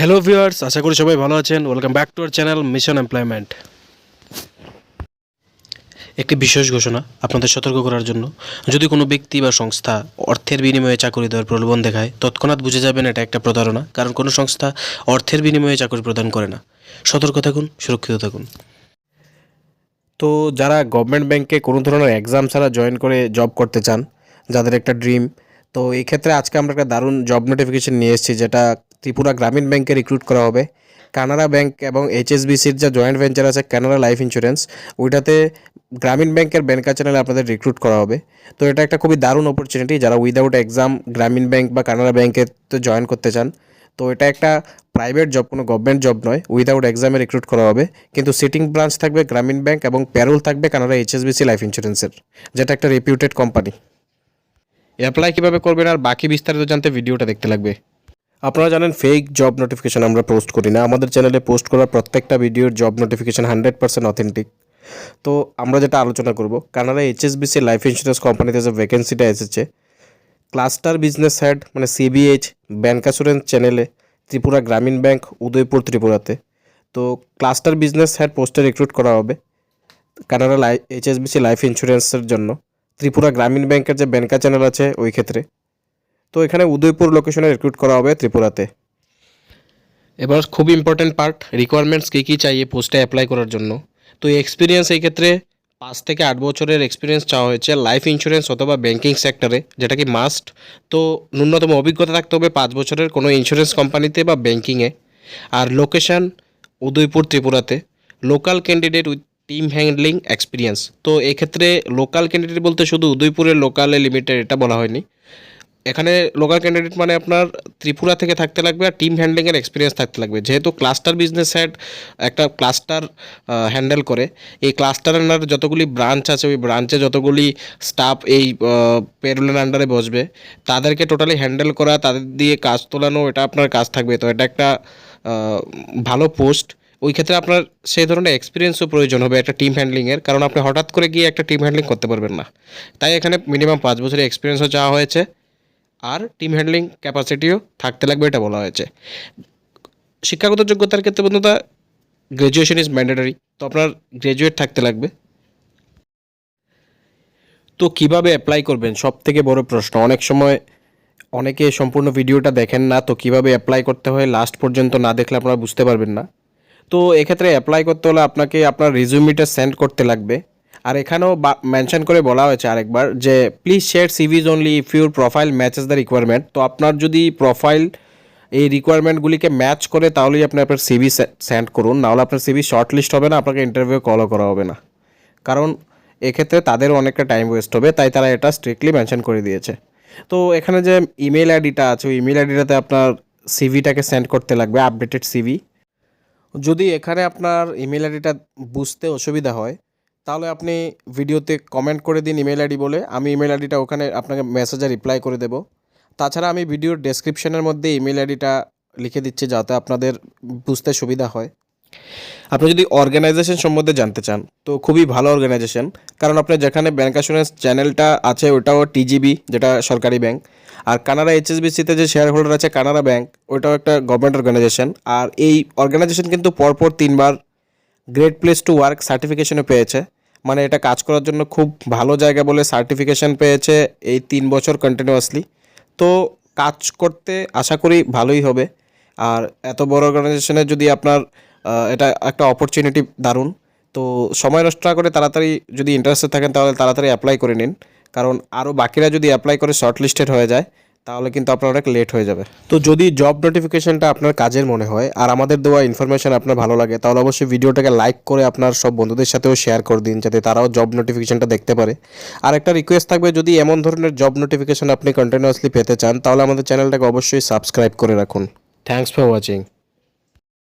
Hello viewers আশা করি সবাই ভালো আছেন। Welcome back to our channel Mission Employment একটি বিশেষ ঘোষণা আপনাদের সতর্ক করার জন্য। যদি কোনো ব্যক্তি বা সংস্থা অর্থের বিনিময়ে চাকরি দেওয়ার প্রলোভন দেখায়, তৎক্ষণাৎ বুঝে যাবেন এটা একটা প্রতারণা, কারণ কোনো সংস্থা অর্থের বিনিময়ে চাকরি প্রদান করে না। সতর্ক থাকুন, সুরক্ষিত থাকুন। তো যারা গভর্নমেন্ট ব্যাংকে কোনো ধরনের এক্সাম ছাড়া জয়েন করে জব করতে চান, যাদের একটা ড্রিম তো এই ক্ষেত্রে আজকে আমরা একটা দারুণ জব নোটিফিকেশন নিয়ে এসেছি, যেটা ত্রিপুরা গ্রামীণ ব্যাংকে রিক্রুট করা হবে। কানাড়া ব্যাংক এবং এইচএসবিসির যে জয়েন্ট ভেঞ্চার আছে কানাড়া লাইফ ইন্স্যুরেন্স ওইটাতে গ্রামীণ ব্যাংকের ব্যাংকার চ্যানেলে আপনাদের রিক্রুট করা হবে। তো এটা একটা খুবই দারুণ অপরচুনিটি যারা উইদাউট এক্সাম গ্রামীণ ব্যাংক বা কানাড়া ব্যাংকে তো জয়েন করতে চান। তো এটা একটা প্রাইভেট জব কোনো গভর্নমেন্ট জব নয় উইদাউট এক্সামে রিক্রুট করা হবে। কিন্তু সিটিং ব্রাঞ্চ থাকবে গ্রামীণ ব্যাংক এবং প্যারোল থাকবে কানাডা এইচএসবিসি লাইফ ইন্স্যুরেন্সের যেটা একটা রেপিউটেড কোম্পানি অ্যাপ্লাই কীভাবে করবেন আর বাকি বিস্তারিত জানতে ভিডিওটা দেখতে লাগবে। আপনারা জানেন ফেক জব নোটিফিকেশান আমরা পোস্ট করি না। আমাদের চ্যানেলে পোস্ট করা প্রত্যেকটা ভিডিওর job notification hundred percent authentic তো আমরা যেটা আলোচনা করব কানাডা এইচএসবিসি লাইফ ইন্স্যুরেন্স কোম্পানিতে যে ভ্যাকেন্সিটা এসেছে ক্লাস্টার বিজনেস হেড মানে সিবিএইচ ব্যাংক অ্যাসুরেন্স চ্যানেলে ত্রিপুরা গ্রামীণ ব্যাংক উদয়পুর ত্রিপুরাতে। তো ক্লাস্টার বিজনেস হেড পোস্টে রিক্রুট করা হবে কানাডা লাই এইচএসবিসি লাইফ ইন্স্যুরেন্সের জন্য। ত্রিপুরা গ্রামীণ ব্যাংকের যে ব্যাংকা চ্যানেল আছে, ওই ক্ষেত্রে। তো এখানে উদয়পুর লোকেশনে রিক্রুট করা হবে ত্রিপুরাতে। এবার খুব ইম্পর্ট্যান্ট পার্ট রিকোয়ারমেন্টস কী কী চাই পোস্টে অ্যাপ্লাই করার জন্য। তো এক্সপিরিয়েন্স এই ক্ষেত্রে পাঁচ থেকে আট বছরের এক্সপিরিয়েন্স চাওয়া হয়েছে লাইফ ইন্স্যুরেন্স অথবা ব্যাঙ্কিং সেক্টরে যেটা কি মাস্ট তো ন্যূনতম অভিজ্ঞতা থাকতে হবে পাঁচ বছরের কোনো ইন্স্যুরেন্স কোম্পানিতে বা ব্যাঙ্কিংয়ে আর লোকেশন উদয়পুর ত্রিপুরাতে। Local candidate with team handling experience তো এক্ষেত্রে লোকাল ক্যান্ডিডেট বলতে শুধু উদয়পুরের লোকালে লিমিটেড এটা বলা হয়নি। এখানে লোকাল ক্যান্ডিডেট মানে আপনার ত্রিপুরা থেকে থাকতে লাগবে আর টিম হ্যান্ডলিংয়ের এক্সপিরিয়েন্স থাকতে লাগবে। যেহেতু ক্লাস্টার বিজনেস হেড একটা ক্লাস্টার হ্যান্ডেল করে, এই ক্লাস্টারের আন্ডারে যতগুলি ব্রাঞ্চ আছে, ওই ব্রাঞ্চে যতগুলি স্টাফ এই পেরোলের আন্ডারে বসবে, তাদেরকে টোটালি হ্যান্ডেল করা, তাদের দিয়ে কাজ তোলানো, এটা আপনার কাজ থাকবে। তো এটা একটা ভালো পোস্ট ওই ক্ষেত্রে আপনার সেই ধরনের এক্সপিরিয়েন্সও প্রয়োজন হবে একটা টিম হ্যান্ডলিংয়ের কারণ আপনি হঠাৎ করে গিয়ে একটা টিম হ্যান্ডলিং করতে পারবেন না। তাই এখানে মিনিমাম পাঁচ বছরের এক্সপিরিয়েন্সও চাওয়া হয়েছে। আর টিম হ্যান্ডলিং ক্যাপাসিটিও থাকতে লাগবে এটা বলা হয়েছে। শিক্ষাগত যোগ্যতার ক্ষেত্রে বন্ধুতা গ্র্যাজুয়েশন ইজ ম্যান্ডেটারি তো আপনার গ্র্যাজুয়েট থাকতে লাগবে। তো কীভাবে অ্যাপ্লাই করবেন? সব থেকে বড় প্রশ্ন। অনেক সময় অনেকে সম্পূর্ণ ভিডিওটা দেখেন না, তো কীভাবে অ্যাপ্লাই করতে হয় লাস্ট পর্যন্ত না দেখলে আপনারা বুঝতে পারবেন না। তো এক্ষেত্রে অ্যাপ্লাই করতে হলে আপনাকে আপনার রিজিউমিটা সেন্ড করতে লাগবে। আর এখানেও মেনশন করে বলা হয়েছে আরেকবার যে please share CVs only if your profile matches the requirement তো আপনার যদি প্রোফাইল এই রিকোয়ারমেন্টগুলিকে ম্যাচ করে, তাহলেই আপনি আপনার সিভি সেন্ড করুন। নাহলে আপনার সিভি শর্ট লিস্ট হবে না, আপনাকে ইন্টারভিউ কলও করা হবে না। কারণ এক্ষেত্রে তাদেরও অনেকটা টাইম ওয়েস্ট হবে, তাই তারা এটা স্ট্রিক্টলি মেনশন করে দিয়েছে। তো এখানে যে ইমেল আইডিটা আছে, ওই ইমেল আইডিটাতে আপনার সিভিটাকে সেন্ড করতে লাগবে আপডেটেড সিভি যদি এখানে আপনার ইমেল আইডিটা বুঝতে অসুবিধা হয় তাহলে আপনি ভিডিওতে কমেন্ট করে দিন ইমেল আইডি বলে। আমি ইমেল আইডিটা ওখানে আপনাকে মেসেজে রিপ্লাই করে দেব। তাছাড়া আমি ভিডিওর ডেসক্রিপশনের মধ্যে ইমেল আইডিটা লিখে দিচ্ছি যাতে আপনাদের বুঝতে সুবিধা হয়। আপনি যদি অর্গানাইজেশন সম্বন্ধে জানতে চান, তো খুবই ভালো অর্গানাইজেশন কারণ আপনি যেখানে ব্যাংক অ্যাসুরেন্স চ্যানেলটা আছে, ওটাও টিজিবি যেটা সরকারি ব্যাংক আর কানাডা এইচএসবিসিতে যে শেয়ার হোল্ডার আছে, কানাডা ব্যাংক ওটাও একটা গভর্নমেন্ট অর্গানাইজেশন আর এই অর্গানাইজেশন কিন্তু পরপর তিনবার গ্রেট প্লেস টু ওয়ার্ক সার্টিফিকেশনও পেয়েছে। মানে এটা কাজ করার জন্য খুব ভালো জায়গা বলে সার্টিফিকেশন পেয়েছে এই তিন বছর কন্টিনিউয়াসলি তো কাজ করতে আশা করি ভালোই হবে। আর এত বড় অর্গানাইজেশনে যদি আপনার এটা একটা অপরচুনিটি দারুণ, তো সময় নষ্ট না করে তাড়াতাড়ি যদি ইন্টারেস্টেড থাকেন তাহলে তাড়াতাড়ি অ্যাপ্লাই করে নিন। কারণ আরও বাকিরা যদি অ্যাপ্লাই করে শর্ট লিস্টেড হয়ে যায় তাহলে কিন্তু আপনার অনেক লেট হয়ে যাবে। তো যদি জব নোটিফিকেশনটা আপনার কাজের মনে হয় আর আমাদের দেওয়া ইনফরমেশন আপনার ভালো লাগে তাহলে অবশ্যই ভিডিওটাকে লাইক করে আপনার সব বন্ধুদের সাথেও শেয়ার করে দিন যাতে তারাও জব নোটিফিকেশনটা দেখতে পারে। আর একটা রিকোয়েস্ট থাকবে যদি এমন ধরনের জব নোটিফিকেশন আপনি কন্টিনিউয়াসলি পেতে চান তাহলে আমাদের চ্যানেলটাকে অবশ্যই সাবস্ক্রাইব করে রাখুন। Thanks for watching